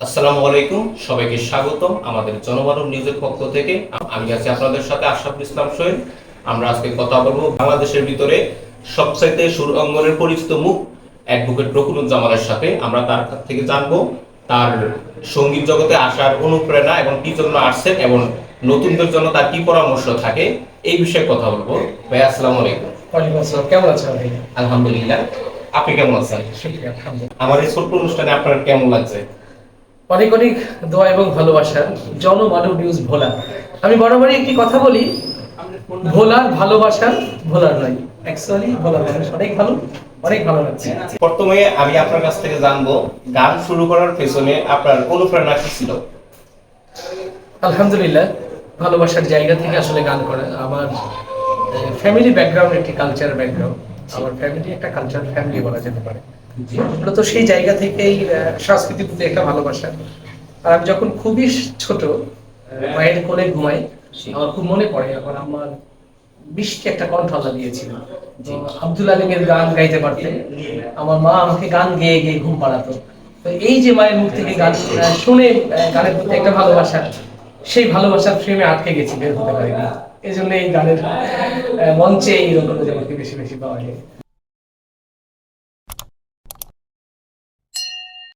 আসসালামু আলাইকুম সবাইকে স্বাগতম আমাদের জনমানব নিউজের পক্ষ থেকে। আমি আছি আপনাদের সাথে আশরাফুল ইসলাম সোহেল। আমরা আজকে কথা বলব বাংলাদেশের ভিতরে সবচাইতে সুর অঙ্গনের পরিচিত মুখ অ্যাডভোকেট রকুনুজ্জামানের সাথে। আমরা তার থেকে জানব তার সংগীত জগতে আসার অনুপ্রেরণা এবং কি জন্য আসছেন এবং নতুনদের জন্য তার কি পরামর্শ থাকে এই বিষয়ে কথা বলব। ভাই আসসালামু আলাইকুম। কেমন আছেন ভাই আলহামদুলিল্লাহ। আপনি কেমন আছেন? আমার এই ছোট্ট অনুষ্ঠানে আপনার কেমন লাগছে? অনেক অনেক দোয়া এবং ভালোবাসা। জনমানব নিউজ ভোলা। আমি বরাবরই একটি কথা বলি ভোলার ভালোবাসা ভোলার নয়। অ্যাকচুয়ালি ভোলার মানুষ অনেক ভালো অনেক ভালো লাগছে। প্রথমে আমি আপনার কাছ থেকে জানব গান শুরু করার পেছনে আপনার অনুপ্রেরণা কি ছিল? আলহামদুলিল্লাহ ভালোবাসার জায়গা থেকে আসলে গান করা আমার ফ্যামিলি ব্যাকগ্রাউন্ড একটি কালচার ব্যাকগ্রাউন্ড আমার ফ্যামিলি একটা কালচার ফ্যামিলি বলা যেতে পারে। মূলত সেই জায়গা থেকেই প্রতি একটা ভালোবাসা। আর আমি যখন খুবই ছোট মায়ের কোলে ঘুমাই আমার খুব মনে পড়ে এখন আমার বৃষ্টি একটা কণ্ঠ আল্লাহ দিয়েছিল। আব্দুল আলিমের গান গাইতে পারতেন আমার মা আমাকে গান গেয়ে গেয়ে ঘুম পাড়াতো। তো এই যে মায়ের মুখ থেকে গান শুনে গানের প্রতি একটা ভালোবাসা সেই ভালোবাসার ফ্রেমে আটকে গেছি বের হতে পারিনি। এই জন্য এই গানের মঞ্চে এই রকম আমাকে বেশি বেশি পাওয়া যায়।